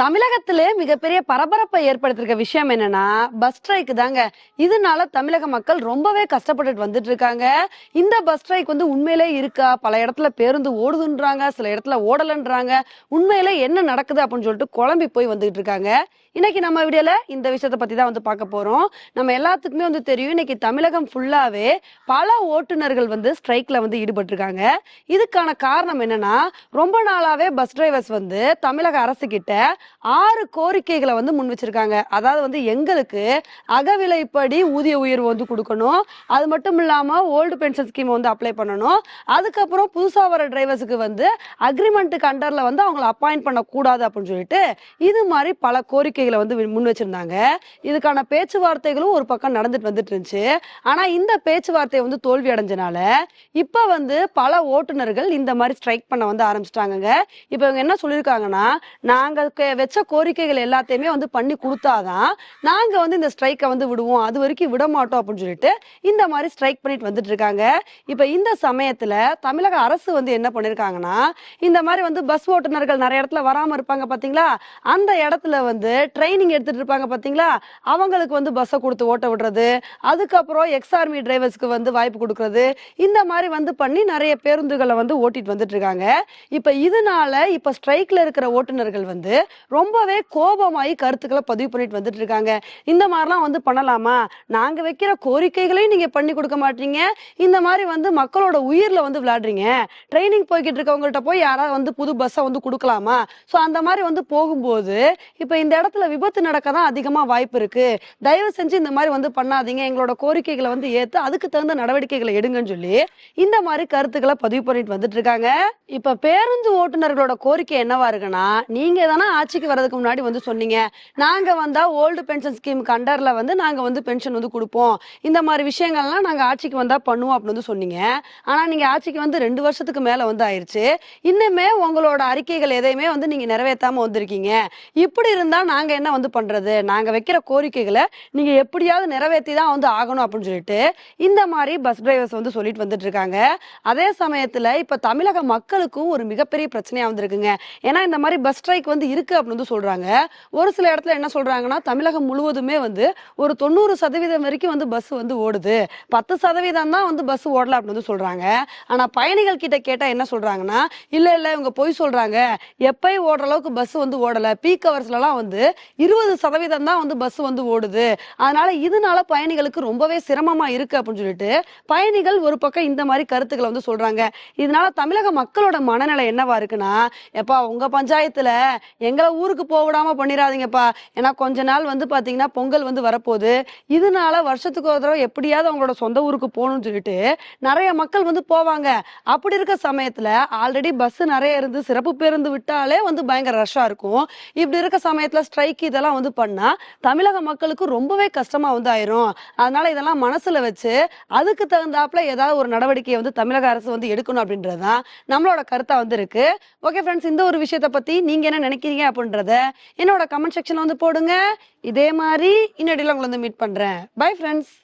தமிழகத்திலே மிகப்பெரிய பரபரப்பை ஏற்படுத்திருக்க விஷயம் என்னன்னா பஸ் ஸ்ட்ரைக் தாங்க. இதனால தமிழக மக்கள் ரொம்பவே கஷ்டப்பட்டுட்டு வந்துட்டு இருக்காங்க இந்த பஸ் ஸ்ட்ரைக் வந்து உண்மையிலே இருக்கா? பல இடத்துல பேருந்து ஓடுதுன்றாங்க சில இடத்துல ஓடலன்றாங்க. உண்மையிலே என்ன நடக்குது அப்படின்னு சொல்லிட்டு குழம்பி போய் வந்துகிட்டு இருக்காங்க இன்னைக்கு நம்ம வீடியோல இந்த விஷயத்த பத்தி தான் வந்து பார்க்க போறோம். நம்ம எல்லாத்துக்குமே வந்து தெரியும் இன்னைக்கு தமிழகம் ஃபுல்லாவே பல ஓட்டுநர்கள் வந்து ஸ்ட்ரைக்ல வந்து ஈடுபட்டிருக்காங்க. இதுக்கான காரணம் என்னன்னா ரொம்ப நாளாவே பஸ் டிரைவர்ஸ் வந்து தமிழக அரசு கிட்ட ஆறு கோரிக்கைகளை வந்து முன் வச்சிருக்காங்க. அதாவது வந்து எங்களுக்கு அகவிலைப்படி ஊதிய உயர்வு வந்து கொடுக்கணும். அது மட்டும் இல்லாமல் ஓல்டு பென்ஷன் ஸ்கீம் வந்து அப்ளை பண்ணணும். அதுக்கப்புறம் புதுசாக வர டிரைவர்ஸுக்கு வந்து அக்ரிமெண்ட்டுக்கு அண்டரில் வந்து அவங்கள அப்பாயிண்ட் பண்ணக்கூடாது அப்படின்னு சொல்லிட்டு இது மாதிரி பல கோரிக்கைகளை வந்து முன் வச்சிருந்தாங்க. இதுக்கான பேச்சுவார்த்தைகளும் ஒரு பக்கம் நடந்துட்டு வந்துட்டு இருந்துச்சு. ஆனால் இந்த பேச்சுவார்த்தை வந்து தோல்வி அடைஞ்சனால இப்போ வந்து பல ஓட்டுநர்கள் இந்த மாதிரி ஸ்ட்ரைக் பண்ண வந்து ஆரம்பிச்சிட்டாங்கங்க. இப்போ இவங்க என்ன சொல்லியிருக்காங்கன்னா நாங்கள் வச்ச கோரிக்கைகள் எல்லாத்தையுமே வந்து பண்ணி கொடுத்தாதான் நாங்க வந்து இந்த ஸ்ட்ரைக்கை வந்து விடுவோம். அது வரைக்கும் விட மாட்டோம் அப்படின்னு சொல்லிட்டு இந்த மாதிரி ஸ்ட்ரைக் பண்ணிட்டு வந்துட்டு இருக்காங்க. இப்ப இந்த சமயத்துல தமிழக அரசு வந்து என்ன பண்ணிருக்காங்கன்னா இந்த மாதிரி வந்து பஸ் ஓட்டுநர்கள் நிறைய இடத்துல வராம இருப்பாங்க பாத்தீங்களா? அந்த இடத்துல வந்து ட்ரைனிங் எடுத்துட்டு இருப்பாங்க பாத்தீங்களா? அவங்களுக்கு வந்து பஸ்ஸை கொடுத்து ஓட்ட விடுறது அதுக்கப்புறம் எக்ஸ் ஆர்மி டிரைவர்ஸ்க்கு வந்து வாய்ப்பு கொடுக்கறது இந்த மாதிரி வந்து பண்ணி நிறைய பேருந்துகளை வந்து ஓட்டிட்டு வந்துட்டு இருக்காங்க. இப்ப இதனால இப்ப ஸ்ட்ரைக்ல இருக்கிற ஓட்டுநர்கள் வந்து ரொம்பவே கோபமாயி கருத்துக்களை பதிவு பண்ணிட்டு வந்துட்டு இருக்காங்க. இந்த மாதிரிலாம் வந்து பண்ணலாமா? நாங்க வைக்கிற கோரிக்கைகளையும் நீங்க பண்ணி கொடுக்க மாட்டீங்க. இந்த மாதிரி வந்து மக்களோட உயிரில் வந்து விளையாடுறீங்க. ட்ரைனிங் போய்கிட்டு இருக்கவங்கள்ட்ட போய் யாராவது வந்து புது பஸ்ஸை வந்து கொடுக்கலாமா? ஸோ அந்த மாதிரி வந்து போகும்போது இப்போ இந்த இடத்துல விபத்து நடக்க தான் அதிகமாக வாய்ப்பு இருக்கு. தயவு செஞ்சு இந்த மாதிரி வந்து பண்ணாதீங்க. எங்களோட கோரிக்கைகளை வந்து ஏற்று அதுக்கு தகுந்த நடவடிக்கைகளை எடுங்கன்னு சொல்லி இந்த மாதிரி கருத்துக்களை பதிவு பண்ணிட்டு வந்துட்டு இருக்காங்க. இப்ப பேருந்து ஓட்டுநர்களோட கோரிக்கை என்னவா இருக்குன்னா நீங்க தானே ஆட்சிக்கு வர்றதுக்கு முன்னாடி வந்து சொன்னீங்க. நாங்க வந்தா ஓல்டு பென்ஷன் ஸ்கீமுக்கு கண்டர்ல வந்து நாங்க வந்து பென்ஷன் வந்து கொடுப்போம். இந்த மாதிரி விஷயங்கள்லாம் நாங்க ஆட்சிக்கு வந்தா பண்ணுவோம் அப்படின்னு வந்து சொன்னீங்க. ஆனா நீங்க ஆட்சிக்கு வந்து ரெண்டு வருஷத்துக்கு மேல வந்து ஆயிருச்சு. இன்னுமே உங்களோட அறிக்கைகள் எதையுமே வந்து நீங்க நிறைவேற்றாம வந்திருக்கீங்க. இப்படி இருந்தா நாங்க என்ன வந்து பண்றது? நாங்க வைக்கிற கோரிக்கைகளை நீங்க எப்படியாவது நிறைவேற்றி தான் வந்து ஆகணும் அப்படின்னு சொல்லிட்டு இந்த மாதிரி பஸ் டிரைவர்ஸ் வந்து சொல்லிட்டு வந்துட்டு இருக்காங்க. அதே சமயத்துல இப்ப தமிழக மக்களுக்கும் ஒரு மிகப்பெரிய பிரச்சனையா வந்திருக்குங்க. ஏன்னா இந்த மாதிரி பஸ் ஸ்ட்ரைக் வந்து இருக்கு அப்படின்னு வந்து சொல்றாங்க. ஒரு சில இடத்துல என்ன சொல்றாங்கன்னா தமிழகம் முழுவதுமே வந்து ஒரு தொண்ணூறு சதவீதம் வரைக்கும் வந்து பஸ் வந்து ஓடுது. பத்து சதவீதம் தான் வந்து பஸ் ஓடல அப்படின்னு வந்து சொல்றாங்க. ஆனா பயணிகள் கிட்ட கேட்டா என்ன சொல்றாங்கன்னா இல்ல இல்ல இவங்க பொய் சொல்றாங்க. எப்பயும் ஓடுற அளவுக்கு பஸ் வந்து ஓடல. பீக் ஹவர்ஸ்லலாம் வந்து இருபது சதவீதம் தான் வந்து பஸ் வந்து ஓடுது. அதனால இதனால பயணிகளுக்கு ரொம்பவே சிரமமா இருக்கு அப்படின்னு சொல்லிட்டு பயணிகள் ஒரு பக்கம் இந்த மாதிரி கருத்துக்களை வந்து சொல்றாங்க. இதனால தமிழக மக்களோட மனநிலை என்னவா இருக்குன்னா எப்பா உங்க பஞ்சாயத்துல எங்களை ஊருக்கு போக விடாம பண்ணிடாதீங்கப்பா ஏன்னா கொஞ்ச நாள் வந்து பாத்தீங்கன்னா பொங்கல் வந்து வரப்போகுது. இதனால வருஷத்துக்கு ஒரு தடவை எப்படியாவது அவங்களோட சொந்த ஊருக்கு போகணும்னு சொல்லிட்டு நிறைய மக்கள் வந்து போவாங்க. அப்படி இருக்க சமயத்துல ஆல்ரெடி பஸ் நிறைய இருந்து சிறப்பு பேருந்து விட்டாலே வந்து பயங்கர ரஷ்ஷா இருக்கும். இப்படி இருக்க சமயத்துல ஸ்ட்ரைக் இதெல்லாம் வந்து பண்ணா தமிழக மக்களுக்கு ரொம்பவே கஷ்டமா வந்து ஆயிரும். அதனால இதெல்லாம் மனசுல வச்சு அதுக்கு தகுந்தாப்புல ஏதாவது ஒரு நடவடிக்கையை வந்து தமிழக அரசு வந்து எடுக்கணும் அப்படின்றதுதான் நம்மளோட கருத்தா வந்து இருக்கு. ஓகே ஃப்ரெண்ட்ஸ் இந்த ஒரு விஷயத்தை பத்தி நீங்க என்ன நினைக்கிறீங்க அப்படின்னு அப்படின்றத என்னோட கமெண்ட் செக்ஷன்ல வந்து போடுங்க. இதே மாதிரி இன்னடியில் உங்களை வந்து மீட் பண்றேன். Bye friends